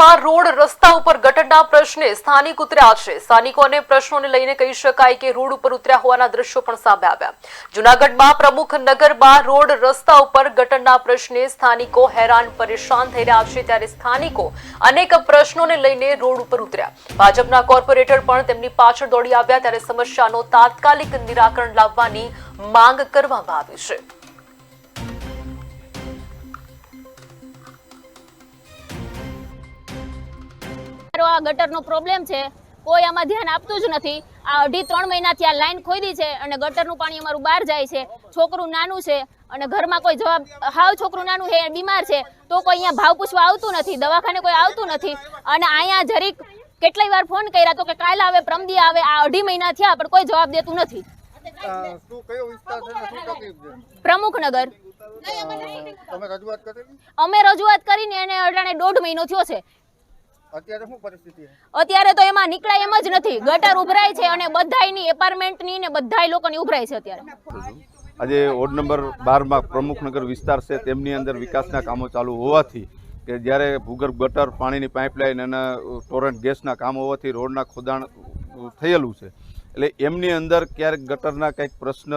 જુનાગઢમાં રોડ રસ્તા ઉપર ગટરના પ્રશ્ને સ્થાનિક ઉતર્યા છે. સ્થાનિકોને પ્રશ્નોને લઈને કહી શકાય કે રોડ ઉપર ઉતર્યા હોવાના દ્રશ્યો પણ સામે આવ્યા. જુનાગઢમાં પ્રમુખ નગરમાં રોડ રસ્તા ઉપર ગટરના પ્રશ્ને સ્થાનિકો હેરાન પરેશાન થઈ રહ્યા છે. ત્યારે સ્થાનિકો અનેક પ્રશ્નોને લઈને રોડ ઉપર ઉતર્યા. ભાજપના કોર્પોરેટર પણ તેમની પાછળ દોડી આવ્યા. ત્યારે સમસ્યાનો તાત્કાલિક નિરાકરણ લાવવાની માંગ કરવામાં આવી છે. આ ગટરનો પ્રોબ્લેમ છે કોઈ આમાં ધ્યાન આપતું જ નથી. આ અઢી ત્રણ મહિનાથી આ લાઈન ખોદી છે અને ગટરનું પાણી અમારું બહાર જાય છે છોકરું નાનું છે અને ઘરમાં કોઈ જવાબ હાવ છોકરું નાનું હે બીમાર છે તો કોઈ અહીંયા ભાવ પૂછવા આવતું નથી દવાખાને કોઈ આવતું નથી. અને અહીંયા જરીક કેટલાય વાર ફોન કર્યા તો કે કાલે આવે પ્રમદી આવે આ અઢી મહિના થયા પણ કોઈ જવાબ દેતું નથી. પ્રમુખનગર. અમે રજૂઆત કરીને એને અટાણે દોઢ મહિનો થયો છે. અત્યારે શું પરિસ્થિતિ છે? અત્યારે તો એમાં નીકળાય એમ જ નથી. ગટર ઉભરાય છે અને બધાયની એપાર્ટમેન્ટની ને બધાય લોકોની ઉભરાય છે અત્યારે. આજે વોર્ડ નંબર બારમાં પ્રમુખનગર વિસ્તાર છે તેમની અંદર વિકાસના કામો ચાલુ હોવાથી કે જ્યારે ભૂગર્ભ ગટર પાણીની પાઇપલાઇન અને ટોરન્ટ ગેસના કામ હોવાથી રોડના ખોદાણ થયેલું છે. એટલે એમની અંદર ક્યારેક ગટરના કંઈક પ્રશ્ન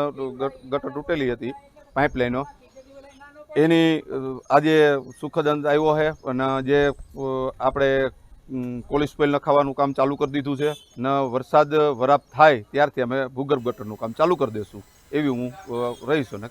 ગટર તૂટેલી હતી પાઇપલાઇનો એની આજે સુખદ અંત આવ્યો છે અને જે આપણે પોલીસ પેલ નખાવાનું કામ ચાલુ કરી દીધું છે. ને વરસાદ વરાપ થાય ત્યારથી અમે ભૂગર્ભ ગટરનું કામ ચાલુ કરી દઈશું એવી હું રહીશ અને